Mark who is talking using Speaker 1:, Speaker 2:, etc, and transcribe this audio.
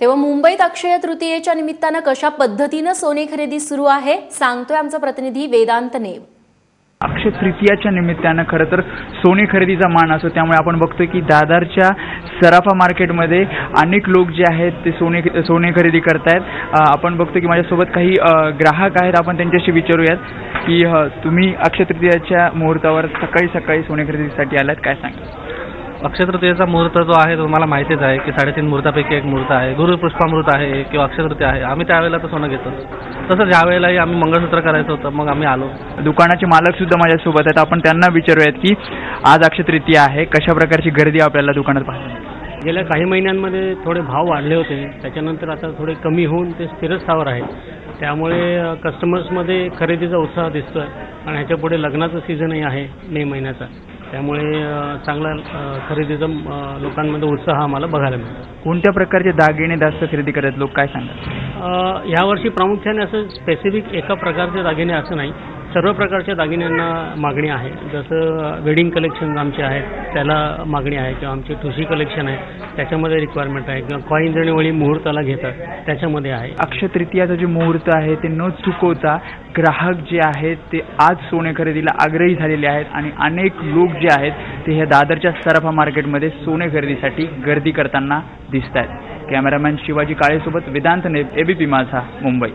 Speaker 1: तेव्हा मुंबईत अक्षय तृतीयेच्या निमित्तानं कशा पद्धतीनं सोने खरेदी सुरू आहे सांगतोय आमचा प्रतिनिधी वेदांत नेव.
Speaker 2: अक्षय तृतीयाच्या निमित्तानं खरं तर सोने खरेदीचा मान असतो. त्यामुळे आपण बघतो की दादरच्या सराफा मार्केटमध्ये अनेक लोक जे आहेत ते सोने सोने खरेदी करतायत. आपण बघतो की माझ्यासोबत काही ग्राहक आहेत. आपण त्यांच्याशी विचारूयात की तुम्ही अक्षय तृतीयाच्या मुहूर्तावर सकाळी सकाळी सोने खरेदीसाठी आलात काय सांगा
Speaker 3: अक्षय तृतीयेचा मुहूर्त जो आहे तो मला माहितीच आहे की साडेतीन मुहूर्तापैकी एक मुहूर्त आहे. गुरुपुष्पामृत आहे किंवा अक्षय तृतीय आहे. आम्ही त्यावेळेला तर सोनं घेतो. तसंच यावेळेलाही आम्ही मंगळसूत्र करायचं होतं मग आम्ही आलो.
Speaker 2: दुकानाचे मालक सुद्धा माझ्यासोबत आहेत. आपण त्यांना विचारूयात की आज अक्षय तृतीया आहे. कशा प्रकारची गर्दी आपल्याला दुकानात पाहायला
Speaker 4: गेल्या काही महिन्यांमध्ये थोडे भाव वाढले होते. त्याच्यानंतर आता थोडे कमी होऊन ते स्थिरस्थावर आहेत. त्यामुळे कस्टमर्समध्ये खरेदीचा उत्साह दिसतो आहे आणि ह्याच्या पुढे लग्नाचं सीझनही आहे मे महिन्याचा. त्यामुळे चांगला खरेदीचा लोकांमध्ये उत्साह आम्हाला बघायला मिळतो.
Speaker 2: कोणत्या प्रकारचे दागिने जास्त खरेदी करतात? लोक काय सांगतात?
Speaker 4: यावर्षी प्रामुख्याने असं स्पेसिफिक एका प्रकारचे दागिने असं नाही. सर्व प्रकारच्या दागिन्यांना मागणी आहे. जसं वेडिंग कलेक्शन आमचे आहेत त्याला मागणी आहे किंवा आमचे ठुशी कलेक्शन आहे त्याच्यामध्ये रिक्वायरमेंट आहे. किंवा कॉईन्स आणि वळी मुहूर्ताला घेतात त्याच्यामध्ये आहे.
Speaker 2: अक्षय तृतीयाचं जे मुहूर्त आहे ते न चुकवता ग्राहक जे आहेत ते आज सोने खरेदीला आग्रही झालेले आहेत आणि अनेक लोक जे आहेत ते ह्या दादरच्या सराफा मार्केटमध्ये सोने खरेदीसाठी गर्दी करताना दिसत आहेत कॅमेरामॅन शिवाजी काळेसोबत वेदांत नेब एबीपी माझा मुंबई.